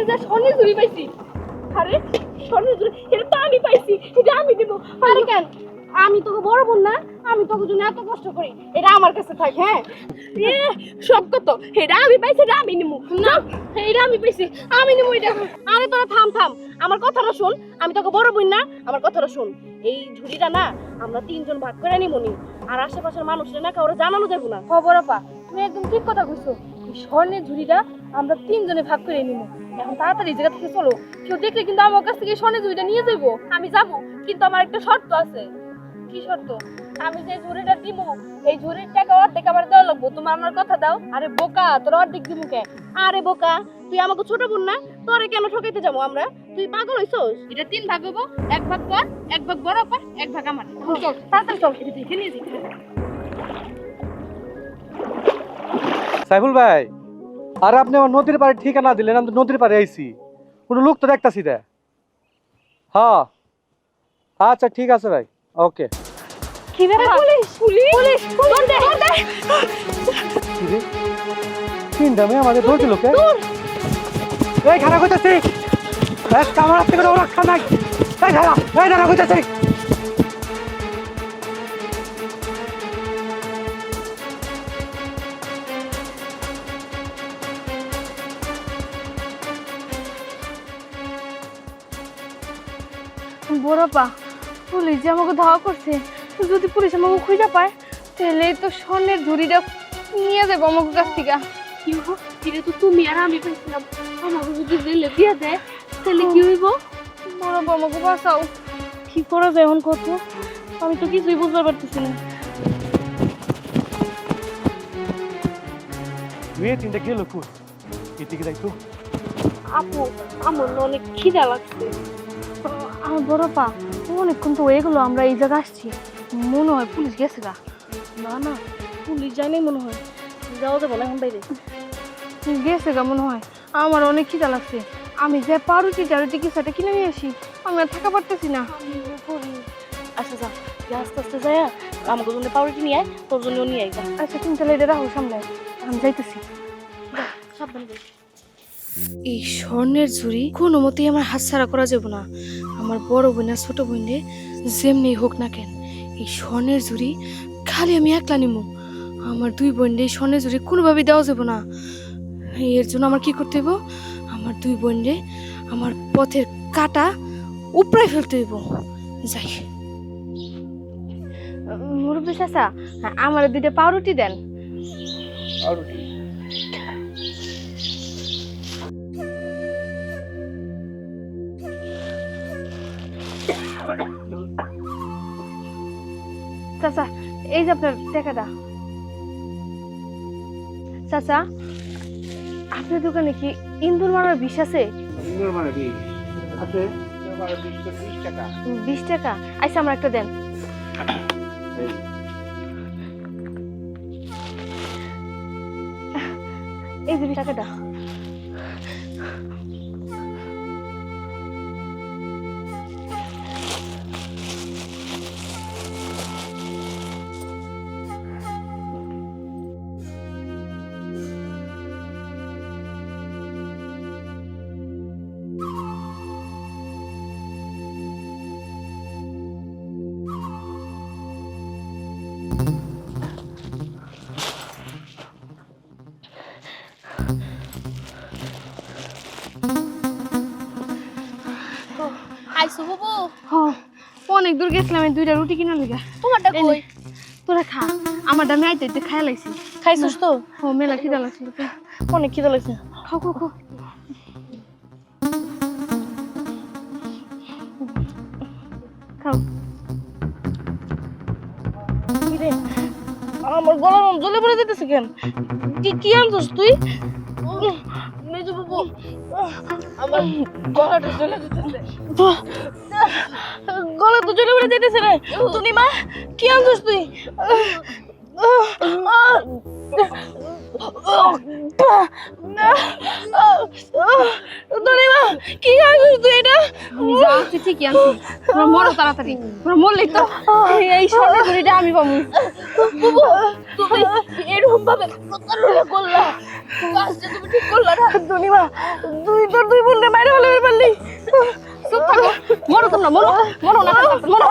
মাছ মারতে যা স্বর্ণের ঝুড়ি পাইছি। আরে স্বর্ণের ঝুড়ি এটা তো আমি পাইছি এটা আমি দেবো। আরে কেন? আমি তোকে বড় বোন না আমি তোকে জন্য এত কষ্ট করি এটা আমার কাছে থাক হ্যাঁ? এ সব কত? এটা আমি পাইছি এটা আমি নিমু না। এটা আমি পাইছি আমি নিমু এটা। আরে তোরা থাম থাম আমার কথাটা শোন আমি তোকে বড় বোন না আমার কথাটা শোন। এই ঝুড়িটা না আমরা তিনজন ভাগ করে নিমুনি আর আশেপাশের মানুষরা না কাউরে জানানো যাব না। খবর আপা তুমি একদম ঠিক কথা কইছো। স্বর্ণের ঝুড়িটা আমরা তিনজনে ভাগ করে নিব। এখন তাড়াতাড়ি জায়গা থেকে চলো কেউ দেখলে কিন্তু আমার কাছ থেকে স্বর্ণের ঝুড়িটা নিয়ে যাব আমি যাব কিন্তু আমার একটা শর্ত আছে। কি শর্ত? আমি যে ঝুড়িটা দিব এই ঝুড়ির টাকা অর্ধেক আমার দেওয়া লাগবো। তোমার আমার কথা দাও। আরে বোকা তোর অর্ধেক দিব কে? আরে বোকা তুই আমাকে ছোট বোন না? তোরে কেন ঠকাইতে যাব আমরা? তুই পাগল হইছস? এটা তিন ভাগ হব এক ভাগ তোর এক ভাগ বড় পর এক ভাগ আমার। চল তাড়াতাড়ি চল। এটা দেখে নিয়ে যাই সাইফুল ভাই আর আপনি আমার নদীর পাড়ে ঠিকানা দিলেন আমি তো নদীর পাড়ে আইছি। কোনো লোক তো দেখতাছি রে। হ্যাঁ। আচ্ছা ঠিক আছে ভাই। ওকে। কি ব্যাপার? পুলিশ পুলিশ পুলিশ দৌড় দে দৌড় দে তিনটা মেয়ে আমাদের ধরছে লোকে? এই খারাপ হইতেছি এক কামড়ার থেকে ওরা রক্ষা নাই এই খারাপ এই খারাপ বড়পা পুলিশ যে আমাকে ধাওয়া করছে যদি পুলিশ আমাকে খুঁজে পায় তাহলে তো স্বর্ণের ঝুড়িটা নিয়ে যাব আমাকে কাছ থেকে। কি হব এটা তো তুমি আর আমি পাইছিলাম। আমাকে যদি দিলে দিয়ে দেয় তাহলে কি হইব? বড়পা আমাকে বাঁচাও। কি করা যায় এখন কত? আমি তো কিছুই বুঝতে পারতেছি না। মেয়ে তিনটা গেল এদিকে আপু আমার না অনেক খিদা লাগছে। আমার বড় পা অনেকক্ষণ তো হয়ে গেলো, আমরা এই জায়গা আসছি। মনে হয় পুলিশ গেছে গা। না না, পুলিশ যায়নি মনে হয়। যাওয়া যাব না এখন বাইরে। গেছে গা মনে হয়। আমার অনেক খিদা লাগছে। আমি যে পাউরুটি টারুটি একটা কিনে নিয়ে আসি। আমি আর থাকা পারতেছি না। আচ্ছা যা আস্তে আস্তে যাই আমাকে জন্য পাউরুটি নিয়ে আয়, তোর জন্য নিয়ে আয় আচ্ছা তুমি তাহলে রাখো সামনে। আমি যাইতেছি। সাবধান এই স্বর্ণের ঝুড়ি কোনো মতেই আমার হাতছাড়া করা যাবে না। আমার বড় বোন আর ছোট বোনে যেমনি হোক না কেন এই স্বর্ণের ঝুড়ি খালি আমি একলা নিমু। আমার দুই বোনরে এই স্বর্ণের ঝুড়ি কোনোভাবেই দেওয়া যাবে না। এর জন্য আমার কি করতে হইব? আমার দুই বোনরে আমার পথের কাটা উপড়াই ফেলতে হইব। যাই। মুরব্বী চাচা আমার দুইটা পাউরুটি দেন। চাচা এই যে আপনার টাকাটা। চাচা আপনার দোকানে কি ইন্দুর মারার বিষ আছে? সুন্দর মানে বিশ আছে। বিশ টাকা। আচ্ছা আমার একটা দেন। এই, যে টাকাটা। বাবু? হ অনেক দূর গেছিলাম আমি দুইটা রুটি কিনা লিগা তোমারটা কই? তোরা খা। আমার দামে আইতে আইতে খাই লাইছি। খাইছস তো? ও মেলা খিদা লাগছিল। অনেক খিদা লাগছে। খাও খাও খাও। খাও। আমার গলার জ্বলে পড়ে যেতেছে কেন? কি কি আনছস তুই? আমার গলাটা জ্বলে গলা তো জ্বলে পড়ে যেতেছে রে। তুমি মা কি আনছিস তুই? দলিমা কি আনছস তুই এটা? যা আনছি ঠিকই আনছি। তোমরা মরো তাড়াতাড়ি। তোমরা মরলেই তো। এই স্বর্ণের ঝুড়িটা আমি পাবো। বাবু তুমি এরকম ভাবে প্রতারণা করলা কাজটা তুমি ঠিক তুই তোর দুই বোনকে মাইরে ফেলে পারলি চুপ থাকো। মরো তোমরা মরো। মরো না মরো।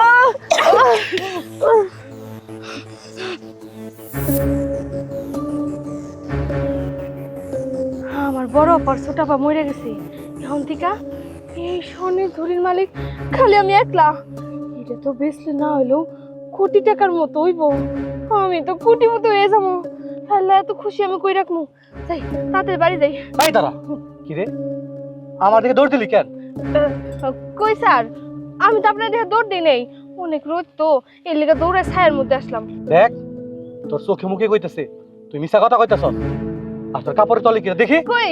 আমার বড় অপার ছোট আপা মরে গেছে। এখন থেকে এই স্বর্ণের ঝুড়ির মালিক খালি আমি একলা। এটা তো বেচলে না হইলেও কোটি টাকার মতো হইব। আমি তো কোটি মতো হয়ে যাব। আল্লাহ এত খুশি আমি কই রাখব যাই তাড়াতাড়ি বাড়ি যাই। এই দাঁড়া কি রে? আমার দিকে দৌড় দিলি কেন? কই স্যার? আমি তো আপনার দিকে দৌড় দিই নেই। অনেক রোদ তো এর লেগে দৌড়ে ছায়ের মধ্যে আসলাম। দেখ তোর চোখে মুখে কইতেছে তুই মিছা কথা কইতেছ আর তোর কাপড়ে তলে কি? দেখি। কই?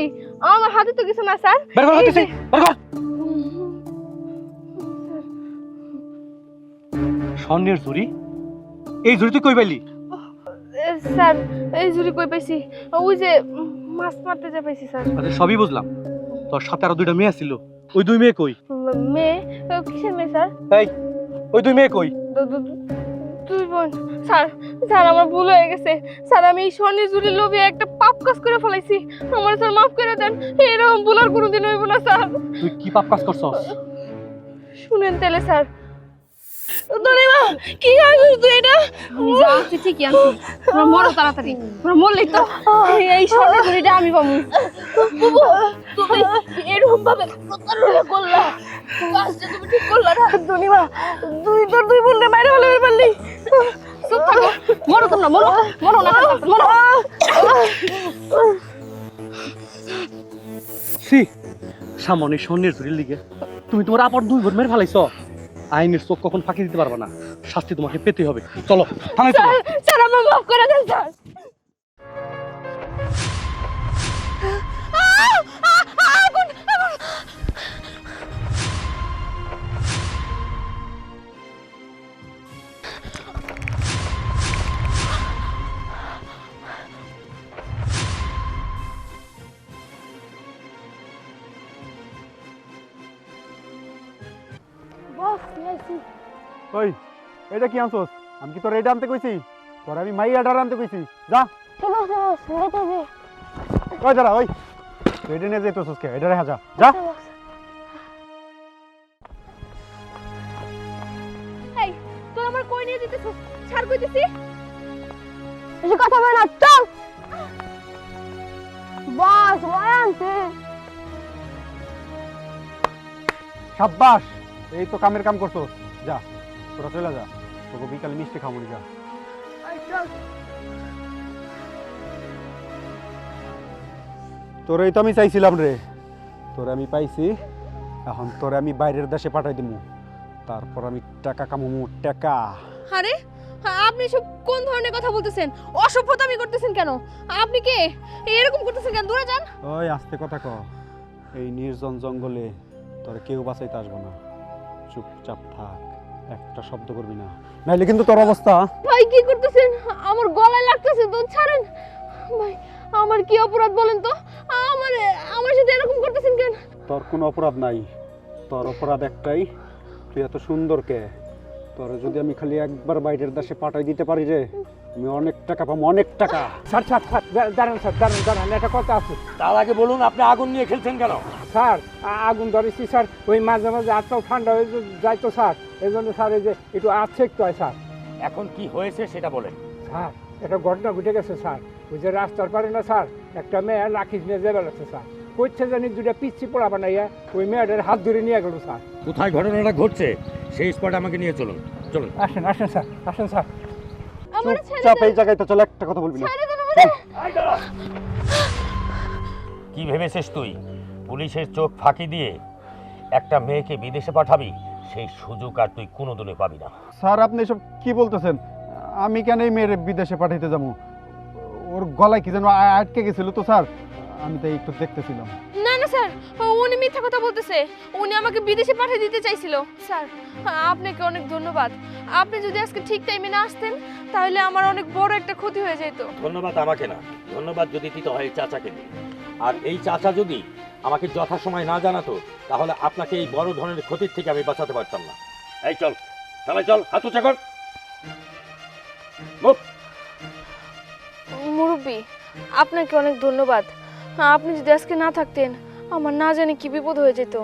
আমার হাতে তো কিছু না স্যার। বের কর যে- বের কর। স্বর্ণের ঝুড়ি? এই ঝুড়ি তুই কই পাইলি? স্যার এই ঝুড়ি কই পাইছি? ওই যে মাছ মারতে যা পাইছি স্যার। আচ্ছা সবই বুঝলাম। তোর সাথে আরও দুইটা মেয়ে ছিল ওই দুই মেয়ে কই? মেয়ে? কিসের মেয়ে স্যার? এই ওই দুই মেয়ে কই? দুই বোন। স্যার স্যার আমার ভুল হয়ে গেছে। স্যার আমি এই স্বর্ণের ঝুড়ি লোভে একটা পাপ কাজ করে ফেলাইছি। আমার স্যার মাফ করে দেন। এরকম ভুল আর কোনোদিন হইব না স্যার। তুই কি পাপ কাজ করছস? শুনেন তাহলে স্যার। দরিমা কি আছিস তুই এটা? আমি যা আনছি ঠিকই আনছি তোমরা মরো তাড়াতাড়ি তোমরা মরলেই তো। এই আমি পাবো। তুমি এরকম ভাবে প্রতারণা করলা। কাজটা তুমি ঠিক করলা না। দরিমা তুই তোর দুই বোনকে মাইরে ফেলে পারলি। চুপ থাকো মরো। তোমরা মরো। মরো না মরো। সি সামনে স্বর্ণের ঝুড়ির লিগে তুমি তোমার আপর দুই বোন মেরে ফেলাইছ। আইনের চোখ কখন ফাঁকি দিতে পারবে না? শাস্তি তোমাকে পেতে হবে। চলো করে দেন এটা কি আনছোস? আমি কি তোর এটা আনতে কইছি? তোর আমি মাই আডার আনতে কইছি। যা। ঠিক আছে বস যে। ওই দাঁড়া ওই। এটা নিয়ে যেতেছিস কে? এটা রেখা যা। যা এই তোর আমার কই নিয়ে দিতেছ ছাড় কইতেছি। বেশি কথা বল না চল। বস আনছে সাব্বাস এই তো কামের কাম করছ যা তোরা চলে যা। তোকে বিকালে মিষ্টি খাব যা। তোর এই তো আমি চাইছিলাম রে। তোরে আমি পাইছি এখন তোরে আমি বাইরের দেশে পাঠাই দিব তারপর আমি টাকা কামাবো টাকা। আরে আপনি সব কোন ধরনের কথা বলতেছেন? অসভ্যতামি করতেছেন কেন? আপনি কে? এরকম করতেছেন কেন? দূরে যান। ওই আস্তে কথা ক এই নির্জন জঙ্গলে তোর কেউ বাঁচাইতে আসব না। চুপচাপ থাক। একটা শব্দ করবি না। নাইলে কিন্তু তোর অবস্থা। ভাই কি করতেছেন? আমার গলায় লাগতেছে তো ছাড়েন। ভাই আমার কি অপরাধ বলেন তো? আমার আমার সাথে এরকম করতেছেন কেন? তোর কোনো অপরাধ নাই। তোর অপরাধ একটাই তুই এত সুন্দর কে? তোর যদি আমি খালি একবার বাইরের দেশে পাঠাই দিতে পারি রে আমি অনেক টাকা পাবো অনেক টাকা। স্যার স্যার স্যার দাঁড়ান স্যার দাঁড়ান দাঁড়ান এটা কথা আছে। তার আগে বলুন আপনি আগুন নিয়ে খেলছেন কেন? স্যার আগুন ধরেছি স্যার ওই মাঝে মাঝে আটটাও ঠান্ডা হয়ে যে- যায় তো স্যার। এই জন্য স্যার এই যে একটু আছে একটু হয় স্যার। এখন কি হয়েছে সেটা বলেন। স্যার একটা ঘটনা ঘটে গেছে স্যার। ওই যে রাস্তার পারে না স্যার একটা মেয়ে রাখিস নিয়ে যাবে লাগছে স্যার। কইছে জানি দুটা পিচ্ছি পোড়া বানাইয়া ওই মেয়েটার হাত ধরে নিয়ে গেল স্যার। কোথায় ঘটনাটা ঘটছে? সেই স্পটে আমাকে নিয়ে চলুন চলুন। আসেন আসেন স্যার আসেন স্যার। ছেড়ে এই জায়গায় তো চলে একটা কথা বলবি না। কি ভেবেছিস তুই? পুলিশের চোখ ফাঁকি দিয়ে একটা মেয়েকে বিদেশে পাঠাবি? সেই সুযোগ আর তুই কোনোদিনই পাবি না। স্যার আপনি এসব কি বলতেছেন? আমি কেন এই মেয়ের বিদেশে পাঠাইতে যাব? ওর গলায় কি যেন আ- আটকে গেছিল তো স্যার। আমি তাই একটু দেখতেছিলাম। না না স্যার উনি মিথ্যা কথা বলতেছে। উনি আমাকে বিদেশে পাঠিয়ে দিতে চাইছিল। স্যার আপনাকে অনেক ধন্যবাদ। আপনি যদি আজকে ঠিক টাইমে না আসতেন তাহলে আমার অনেক বড় একটা ক্ষতি হয়ে যেত। ধন্যবাদ আমাকে না। ধন্যবাদ যদি দিতে হয় এই চাচাকে দিই আর এই চাচা যদি আমাকে যথাসময় না জানাতো তাহলে আপনাকে এই বড় ধরনের ক্ষতির থেকে আমি বাঁচাতে পারতাম না। এই চল তাহলে চল হাত উঁচা কর। মুখ। মুরব্বী আপনাকে অনেক ধন্যবাদ। আপনি যদি আজকে না থাকতেন আমার না জানি কি বিপদ হয়ে যেত।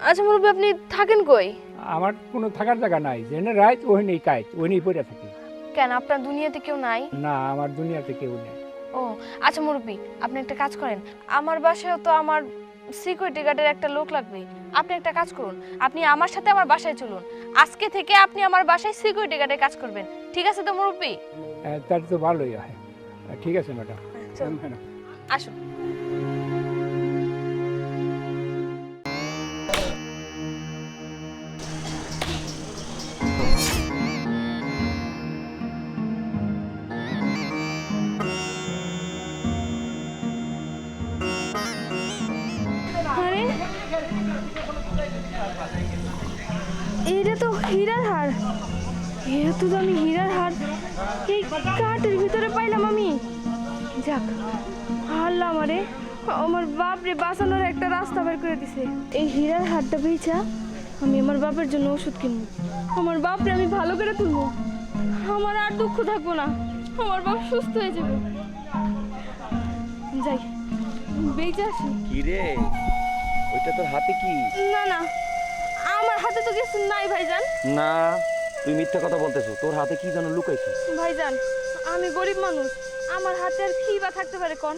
আচ্ছা মুরব্বী আপনি থাকেন কই? আমার কোনো থাকার জায়গা নাই। যেন রাইত ওই নেই কাইত ওই নেই পড়ে থাকি। কেন আপনার দুনিয়াতে কেউ নাই? না আমার দুনিয়াতে কেউ নেই। ও আচ্ছা মুরব্বী আপনি একটা কাজ করেন। আমার বাসায়ও তো আমার সিকিউরিটি গার্ডের একটা লোক লাগবে। আপনি একটা কাজ করুন আপনি আমার সাথে আমার বাসায় চলুন। আজকে থেকে আপনি আমার বাসায় সিকিউরিটি গার্ডের কাজ করবেন। ঠিক আছে তো মুরব্বী? হ্যাঁ, তাহলে তো ভালোই হয়। ঠিক আছে ম্যাডাম। আসুন। এই হাতটা বেচা আমি আমার বাপের জন্য ওষুধ কিনবো। আমার বাপরে আমি ভালো করে তুলবো। আমার আর দুঃখ থাকব না। আমার বাপ সুস্থ হয়ে যাবে। যাই বেচে আসি। কি রে? ওইটা তোর হাতে কি? না না আমার হাতে তো কিছু নাই ভাইজান। না তুই মিথ্যা কথা বলতেছো। তোর হাতে কি যেন লুকাইছিস? ভাইজান আমি গরিব মানুষ। আমার হাতে আর কি বা থাকতে পারে কোন?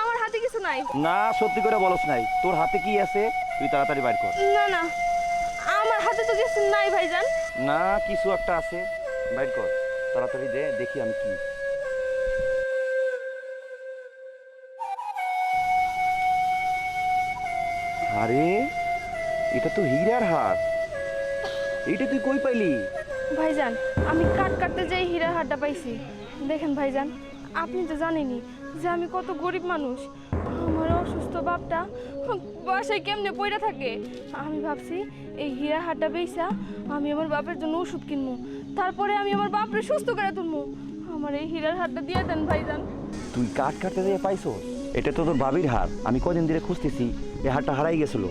আমার হাতে কিছু নাই। না সত্যি করে বলস নাই। তোর হাতে কি আছে? তুই তাড়াতাড়ি বাইর কর। না না। আমার হাতে তো কিছু নাই ভাইজান। না কিছু একটা আছে। বাইর কর। তাড়াতাড়ি দে দেখি আমি কি। আরে এটা তো হীরার হার এইটা তুই কই পাইলি? ভাইজান আমি কাট কাটতে যাই হীরার হাটটা পাইছি। দেখেন ভাইজান আপনি তো জানেনই যে আমি কত গরিব মানুষ। আমার অসুস্থ বাপটা বাসায় কেমনে পড়ে থাকে? আমি ভাবছি এই হীরা হাটটা বেচা আমি আমার বাপের জন্য ওষুধ কিনবো তারপরে আমি আমার বাপরে সুস্থ করে তুলবো আমার এই হীরার হাটটা দিয়ে দেন ভাইজান। তুই কাঠ কাটতে দিয়ে পাইছো? এটা তো তোর বাবির হার আমি কদিন ধরে খুঁজতেছি এই হারটা হারাই গেছিল।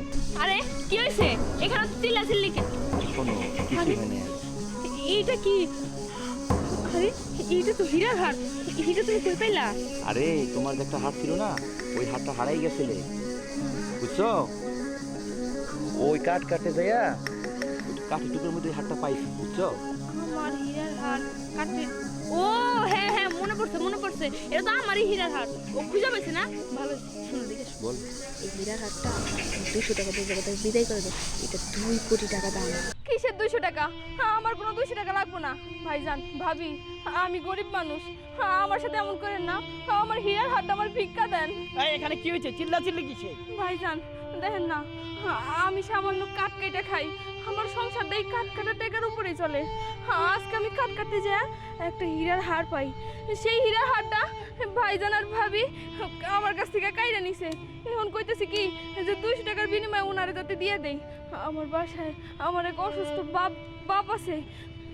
আরে কি হয়েছে এখানে চিল্লা চিল্লি কিছু হয়নি আর। এইটা কি? আরে এইটা তো হীরার হাট। এটা তুমি কই পাইলা? আরে তোমার যে একটা হাত ছিল না ওই হাতটা হারাই গেছিলে। বুঝছ? ওই কাঠ কাটে যাইয়া কাঠের টুকরোর মধ্যে হাতটা পাইছি বুঝছ? আমার হীরার হার কাটে ও হ্যাঁ হ্যাঁ মনে পড়ছে মনে পড়ছে। এটা তো আমারই হীরার হার ও খুঁজে পাইছে না? ভালো শুনো বল। এই হীরার হারটা দুশো টাকা দিয়ে জায়গাটা বিদায় করে দাও এটা দুই কোটি টাকা দাম। কিসের দুইশো টাকা? হ্যাঁ, আমার কোনো দুইশো টাকা লাগবে না। ভাইজান ভাবি আমি গরিব মানুষ। হ্যাঁ, আমার সাথে এমন করেন না। আমার হীরার হারটা আমার ভিক্ষা দেন। এখানে কি হয়েছে? চিল্লা চিল্লি কিসে ভাইজান দেখেন না। আমি সামান্য কাঠ কেটে খাই। আমার সংসারটা এই কাঠ কাটা টাকার উপরেই চলে। আজকে আমি কাঠ কাটতে যা, একটা হীরার হার পাই। সেই হীরার হারটা ভাইজান আর ভাবি আমার কাছ থেকে কাইরা নিছে। এখন কইতেছি কি যে দুইশো টাকার বিনিময়ে ওনারে যাতে দিয়ে দেই। আমার বাসায় আমার এক অসুস্থ বাপ বাপ আছে।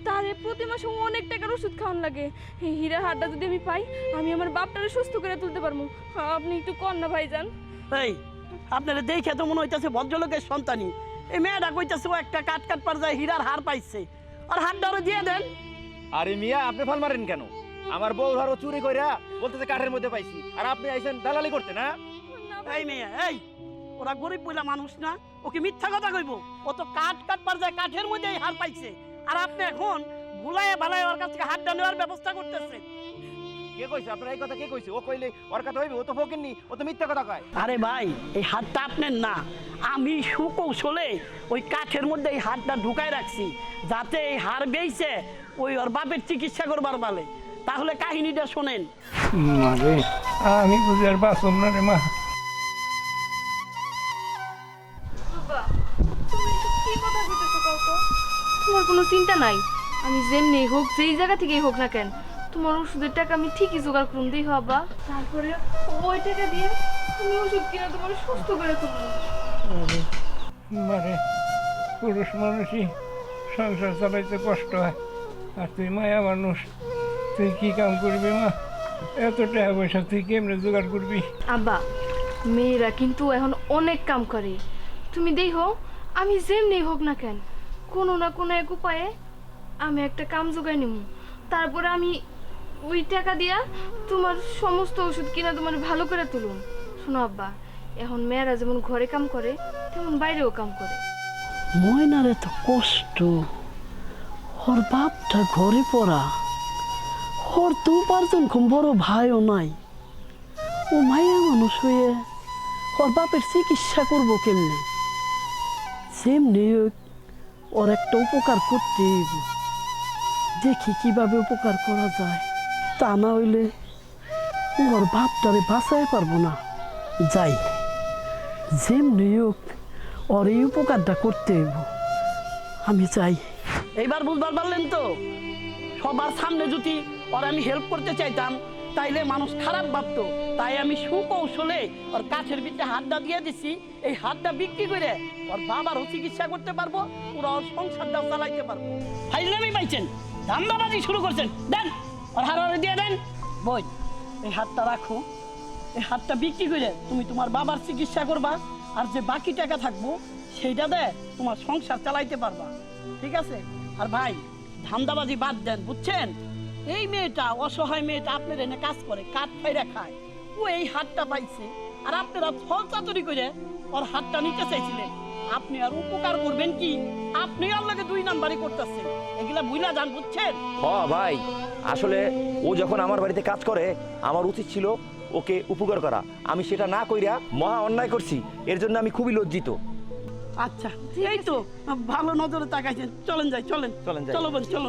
তারে প্রতি মাসে অনেক টাকার ওষুধ খাওয়ান লাগে। এই হীরার হারটা যদি আমি পাই, আমি আমার বাপটারে সুস্থ করে তুলতে পারব। আপনি একটু কর না ভাইজান। এই আপনারা দেখে তো মনে হইতেছে ভদ্রলোকের সন্তানই। এই মেয়েটা কইতেছে ও একটা কাট কাট পার যায় হীরার হার পাইছে। আর হারটা ওরে দিয়ে দেন। আরে মিয়া আপনি ফাল মারেন কেন? আমার বউ ধরো চুরি কইরা বলতেছে কাঠের মধ্যে পাইছি। আর আপনি আইছেন দালালি করতে না? এই মেয়ে এই ওরা গরিব বইলা মানুষ না ওকে মিথ্যা কথা কইব? ও তো কাঠ কাট পার যায় কাঠের মধ্যে হার পাইছে। আর আপনি এখন ভুলায় ভালায় ওর কাছ থেকে হাতটা নেওয়ার ব্যবস্থা করতেছে কে কইছে? আপনার এই কথা কে কইছে? ও কইলে ওর কথা হইবে ও তো ফকিননি ও তো মিথ্যা কথা কয়। আরে ভাই এই হাতটা আপনার না। আমি সুকৌশলে ওই কাঠের মধ্যে এই হাতটা ঢুকায় রাখছি যাতে এই হার বেইছে ওই ওর বাপের চিকিৎসা করবার বলে তাহলে কাহিনীটা শোনেন। মা আমি বুঝি আর বাঁচব না রে মা। তোমার কোনো চিন্তা নাই। আমি যেমনি হোক যেই জায়গা থেকেই হোক না কেন তোমার ওষুধের টাকা আমি ঠিকই জোগাড় করুন দিই হবা তারপরে ওই টাকা দিয়ে তুমি ওষুধ কিনে তোমার সুস্থ করে তুলবো মারে পুরুষ মানুষই সংসার চালাইতে কষ্ট হয়। আর তুই মায়া মানুষ তুই কি কাম করবি মা? এত টাকা পয়সা তুই কেমনে জোগাড় করবি? আব্বা মেয়েরা কিন্তু এখন অনেক কাম করে। তুমি দেখো আমি যেমনি হোক না কেন কোনো না কোনো এক উপায়ে আমি একটা কাম জোগাই নিব তারপরে আমি ওই টাকা দিয়া তোমার সমস্ত ওষুধ কিনা তোমার ভালো করে তুলুন শোনো আব্বা, এখন মেয়েরা যেমন ঘরে কাম করে, তেমন বাইরেও কাম করে। ময়নার এত কষ্ট। ওর বাপটা ঘরে পড়া। ওর তো উপার্জন খুব বড় ভাইও নাই। ও মায়া মানুষ হয়ে ওর বাপের চিকিৎসা করব কেমনে? হোক, ওর একটা উপকার করতে দেখি কীভাবে উপকার করা যায়। তা না হইলে ওর বাপটারে বাঁচাই পারব না। যাই, যেমনি হোক, ওর এই উপকারটা করতে হইব। আমি চাই। এইবার বুঝবার পারলেন তো? সবার সামনে যদি ওর আমি হেল্প করতে চাইতাম, তাইলে মানুষ খারাপ ভাবতো। তাই আমি সুকৌশলে ওর কাছের ভিতরে হাতটা দিয়ে দিছি। এই হাতটা বিক্রি করে ওর বাবারও চিকিৎসা করতে পারব ওরা ওর সংসারটাও চালাইতে পারব। ফাইলে আমি পাইছেন। ধান্দাবাজি শুরু করছেন। দেন! ওর হারারে দিয়ে দেন। বই, এই হাতটা রাখো। এই হাতটা বিক্রি করে তুমি তোমার বাবার চিকিৎসা করবা, আর যে বাকি টাকা থাকব, সেইটা দে তোমার সংসার চালাইতে পারবা। ঠিক আছে? আর ভাই, ধান্দাবাজি বাদ দেন, বুঝছেন? এই মেয়েটা, অসহায় মেয়েটা আপনার এনে কাজ করে, কাঠ ফাইরা খায়। ও এই হাতটা পাইছে, আর আপনারা ফল চাতুরি করে ওর হাতটা নিতে চাইছিলেন। আপনি আর উপকার করবেন কি? আপনি লাগে দুই নাম্বারই করতেছেন। এগুলা বুঝলা যান বুঝছেন? হ ভাই। আসলে ও যখন আমার বাড়িতে কাজ করে আমার উচিত ছিল ওকে উপকার করা। আমি সেটা না কইরা মহা অন্যায় করছি। এর জন্য আমি খুবই লজ্জিত। আচ্ছা এই তো ভালো নজরে তাকাইছেন। চলেন যাই চলেন। চলেন যাই। চলো বোন চলো।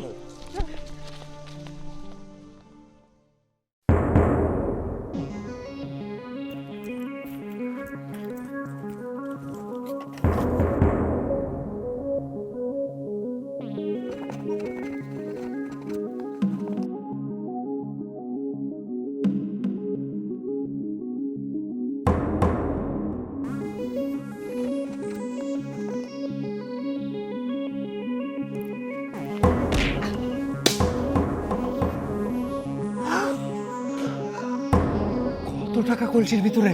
কলসির ভিতরে।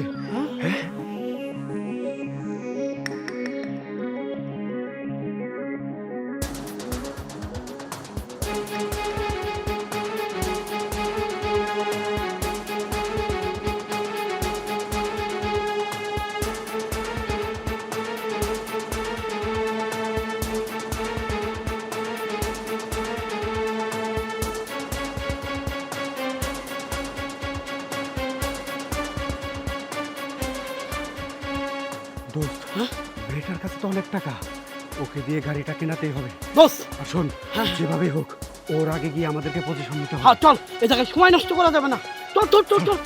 দোস্ত বেটার কাছে তো অনেক টাকা। ওকে দিয়ে গাড়িটা কেনাতেই হবে। দোষ আর শোন যেভাবে হোক ওর আগে গিয়ে আমাদেরকে পজিশন নিতে হবে। হ্যাঁ চল এ জায়গায় সময় নষ্ট করা যাবে না। চল চল চল চল।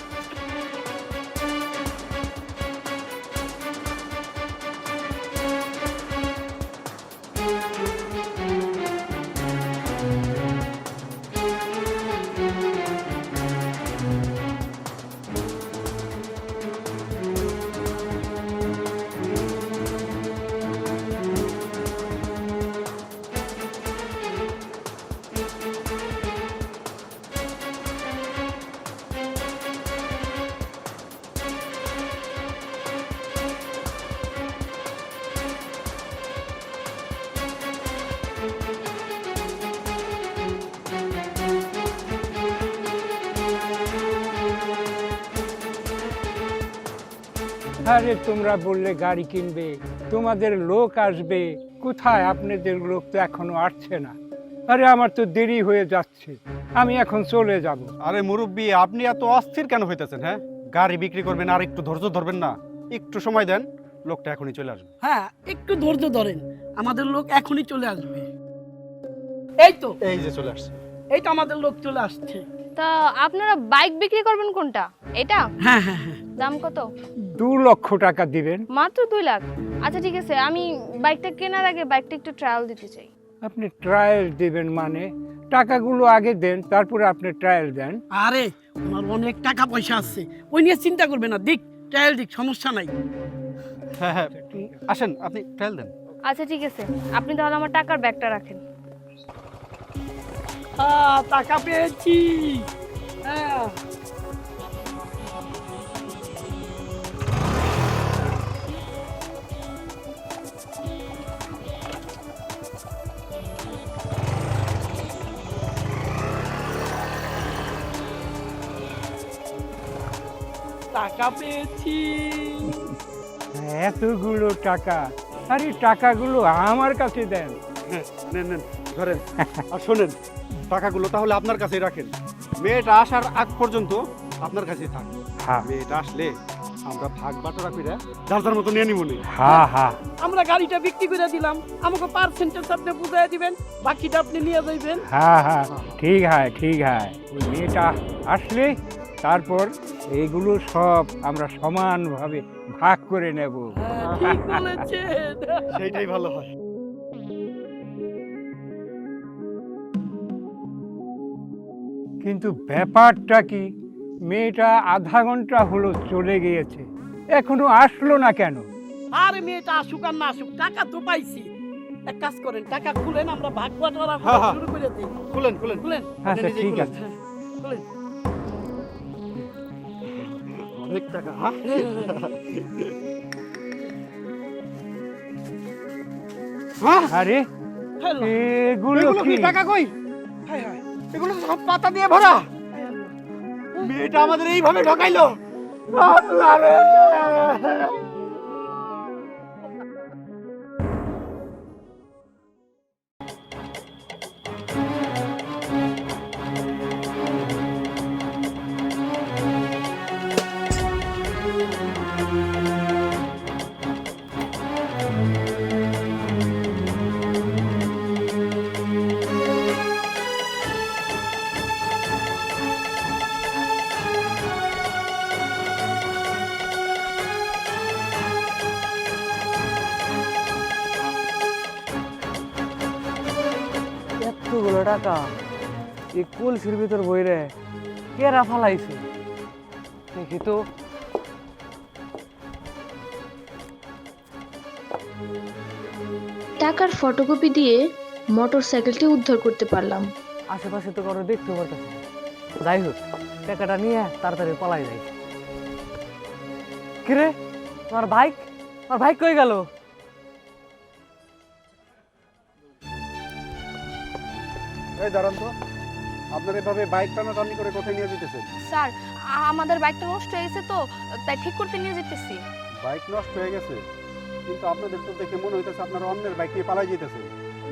আরে তোমরা বললে গাড়ি কিনবে তোমাদের লোক আসবে কোথায় আপনাদের লোক তো এখনও আসছে না। আরে আমার তো দেরি হয়ে যাচ্ছে আমি এখন চলে যাব। আরে মুরব্বী আপনি এত অস্থির কেন হইতেছেন হ্যাঁ? গাড়ি বিক্রি করবেন আর একটু ধৈর্য ধরবেন না। একটু সময় দেন লোকটা এখনই চলে আসবে। হ্যাঁ একটু ধৈর্য ধরেন আমাদের লোক এখনই চলে আসবে। এই তো। এই যে চলে আসছে। এই তো আমাদের লোক চলে আসছে। তা আপনারা বাইক বিক্রি করবেন কোনটা? এটা? হ্যাঁ হ্যাঁ হ্যাঁ। দাম কত? দু লক্ষ টাকা দিবেন। মাত্র দুই লাখ। আচ্ছা ঠিক আছে আমি বাইকটা কেনার আগে বাইকটা একটু ট্রায়াল দিতে চাই। আপনি ট্রায়াল দিবেন মানে? টাকাগুলো আগে দেন তারপরে আপনি ট্রায়াল দেন। আরে ওনার অনেক টাকা পয়সা আছে। ওই নিয়ে চিন্তা করবে না দিক ট্রায়াল দিক সমস্যা নাই। হ্যাঁ হ্যাঁ আসেন আপনি ট্রায়াল দেন। আচ্ছা ঠিক আছে আপনি তাহলে আমার টাকার ব্যাগটা রাখেন। টাকা পেয়েছি। হ্যাঁ। টাকা পেয়েছি। এতগুলো টাকা। আরে টাকাগুলো আমার কাছে দেন। হ্যাঁ নেন নেন ধরেন। আর শোনেন টাকাগুলো তাহলে আপনার কাছেই রাখেন। মেয়েটা আসার আগ পর্যন্ত আপনার কাছেই থাক। হ্যাঁ। মেয়েটা আসলে আমরা ভাগ বাটোরা করে যার যার মতো নিয়ে নিবনি হ্যাঁ হ্যাঁ। আমরা গাড়িটা বিক্রি করে দিলাম। আমাকে পার্সেন্টেজ আপনি বুঝাই দিবেন বাকিটা আপনি নিয়ে যাইবেন। হ্যাঁ হ্যাঁ। ঠিক হ্যাঁ ঠিক হ্যাঁ। ওই মেয়েটা আসলে তারপর এইগুলো সব আমরা সমানভাবে ভাগ করে নেব। ঠিক বলেছেন। সেইটাই ভালো হয়। কিন্তু ব্যাপারটা কি? মেয়েটা আধা ঘণ্টা হলো চলে গিয়েছে। এখনও আসলো না কেন? আর মেয়েটা আসুক আর না আসুক টাকা তো পাইছি। এক কাজ করেন টাকা খুলেন আমরা ভাগ বাটোয়ারা হ্যাঁ, হ্যাঁ। শুরু করে দিই। খুলেন খুলেন খুলেন। আচ্ছা ঠিক আছে। খুলেন। অনেক টাকা হ্যাঁ? আরে। এগুলো কি? টাকা কই? এগুলো সব পাতা দিয়ে ভরা মেয়েটা আমাদের এইভাবে ঢকাইলো আল্লাহ! টাকা এই কলসির ভিতর বইরে কেরা ফালাইছে? দেখি তো। টাকার ফটোকপি দিয়ে মোটরসাইকেলটি উদ্ধার করতে পারলাম। আশেপাশে তো কারও দেখতে পারতেছে যাই হোক টাকাটা নিয়ে তাড়াতাড়ি পালাই যাই। কিরে তোমার বাইক? তোমার বাইক কই গেল? এই দাঁড়ান তো। আপনার এভাবে বাইক টানাটানি করে কোথায় নিয়ে যেতেছেন? স্যার আমাদের বাইকটা নষ্ট হয়ে গেছে তো তাই ঠিক করতে নিয়ে যেতেছি। বাইক নষ্ট হয়ে গেছে? কিন্তু আপনাদের তো দেখে মনে হইতেছে আপনারা অন্যের বাইক নিয়ে পালাই যেতেছেন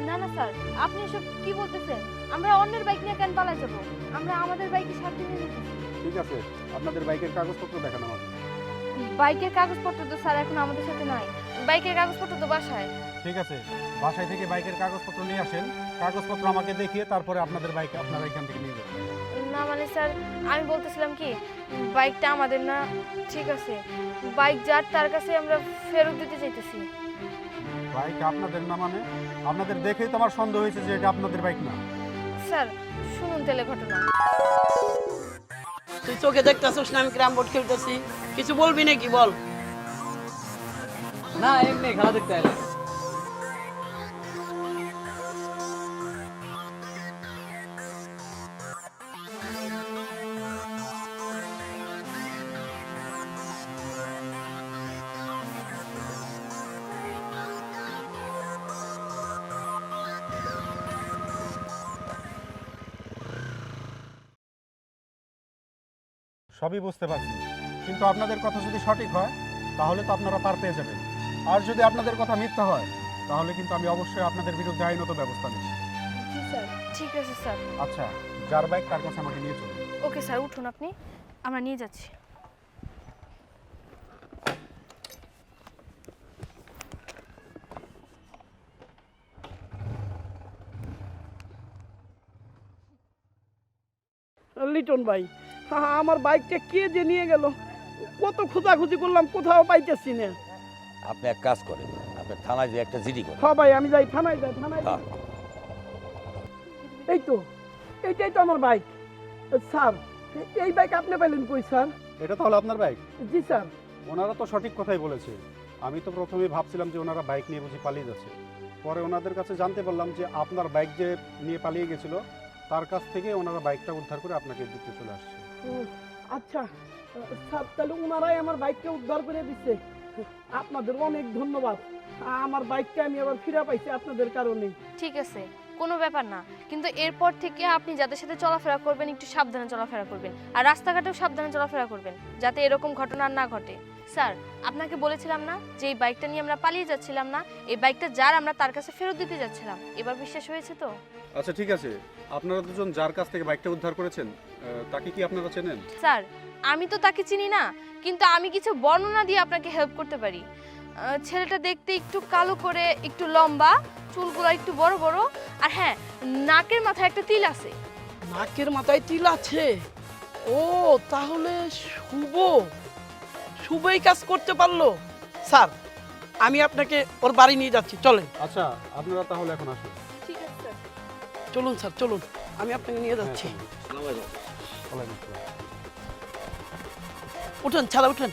না না স্যার আপনি এসব কি বলতেছেন? আমরা অন্যের বাইক নিয়ে কেন পালাই যাব? আমরা আমাদের বাইকের সাথে নিয়ে যেতেছি। ঠিক আছে আপনাদের বাইকের কাগজপত্র দেখানো হবে বাইকের কাগজপত্র তো স্যার এখন আমাদের সাথে নাই। বাইকের কাগজপত্র তো বাসায়। ঠিক আছে? বাসায় থেকে বাইকের কাগজপত্র নিয়ে আসেন। কাগজপত্র আমাকে দেখিয়ে তারপরে আপনাদের বাইক আপনারা এখান থেকে নিয়ে যাবেন না মানে স্যার আমি বলতেছিলাম কি বাইকটা আমাদের না ঠিক আছে। বাইক যার তার কাছে আমরা ফেরত দিতে চাইতেছি। বাইক আপনাদের না মানে? আপনাদের দেখেই তো আমার সন্দেহ হয়েছে যে এটা আপনাদের বাইক না। স্যার শুনুন তাহলে ঘটনা। তুই চোখে দেখতেছিস না আমি ক্রাম বোর্ড খেলতেছি। কিছু বলবি নাকি বল। না এমনি খেলা দেখতে সবই বুঝতে পারছি। কিন্তু আপনাদের কথা যদি সঠিক হয় তাহলে তো আপনারা পার পেয়ে যাবেন। আর যদি আপনাদের কথা মিথ্যা হয় তাহলে কিন্তু আমি অবশ্যই আপনাদের বিরুদ্ধে আইনত ব্যবস্থা নেব। জি স্যার ঠিক আছে স্যার। আচ্ছা যার বাইক তার কাছে আমাকে নিয়ে চলুন। ওকে স্যার উঠুন আপনি। আমরা নিয়ে যাচ্ছি। লিটন ভাই আমার বাইকটা কে যে নিয়ে গেল? কত খোঁজাখুঁজি করলাম কোথাও পাইতেছি না। আপনি এক কাজ করেন আপনি থানায় যে একটা জিডি করেন। হ্যাঁ ভাই আমি যাই থানায় যাই থানায় যাই। হ্যাঁ। এই তো এইটাই তো আমার বাইক। স্যার এই বাইক আপনি পাইলেন কই স্যার? এটা তাহলে আপনার বাইক? জি স্যার। ওনারা তো সঠিক কথাই বলেছে। আমি তো প্রথমে ভাবছিলাম যে ওনারা বাইক নিয়ে বুঝি পালিয়ে যাচ্ছে। পরে ওনাদের কাছে জানতে পারলাম যে আপনার বাইক যে নিয়ে পালিয়ে গেছিল তার কাছ থেকে ওনারা বাইকটা উদ্ধার করে আপনাকে দিতে চলে আসছে। আচ্ছা স্যার তাহলে ওনারাই আমার বাইকটা উদ্ধার করে দিচ্ছে আপনাদের অনেক ধন্যবাদ। আমার বাইকটা আমি আবার ফিরে পাইছি আপনাদের কারণে। ঠিক আছে। কোনো ব্যাপার না। কিন্তু এরপর থেকে আপনি যাদের সাথে চলাফেরা করবেন একটু সাবধানে চলাফেরা করবেন। আর রাস্তাঘাটেও সাবধানে চলাফেরা করবেন যাতে এরকম ঘটনা না ঘটে। স্যার আপনাকে বলেছিলাম না যে এই বাইকটা নিয়ে আমরা পালিয়ে যাচ্ছিলাম না? এই বাইকটা যার আমরা তার কাছে ফেরত দিতে যাচ্ছিলাম। এবার বিশ্বাস হয়েছে তো? আচ্ছা ঠিক আছে। আপনারা দুজন যার কাছ থেকে বাইকটা উদ্ধার করেছেন তাকে কি আপনারা চেনেন? স্যার আমি তো তাকে চিনি না কিন্তু আমি কিছু বর্ণনা দিয়ে আপনাকে হেল্প করতে পারি। ছেলেটা দেখতে একটু কালো করে একটু লম্বা চুলগুলো একটু বড় বড় আর হ্যাঁ নাকের মাথায় একটা তিল আছে। নাকের মাথায় তিল আছে? ও তাহলে শুভ। শুভ এই কাজ করতে পারল। স্যার আমি আপনাকে ওর বাড়ি নিয়ে যাচ্ছি চলেন। আচ্ছা আপনারা তাহলে এখন আসুন। ঠিক আছে স্যার। চলুন স্যার চলুন। আমি আপনাকে নিয়ে যাচ্ছি। ওয়ালাইকুম আসসালাম। উঠুন ছাড়া উঠুন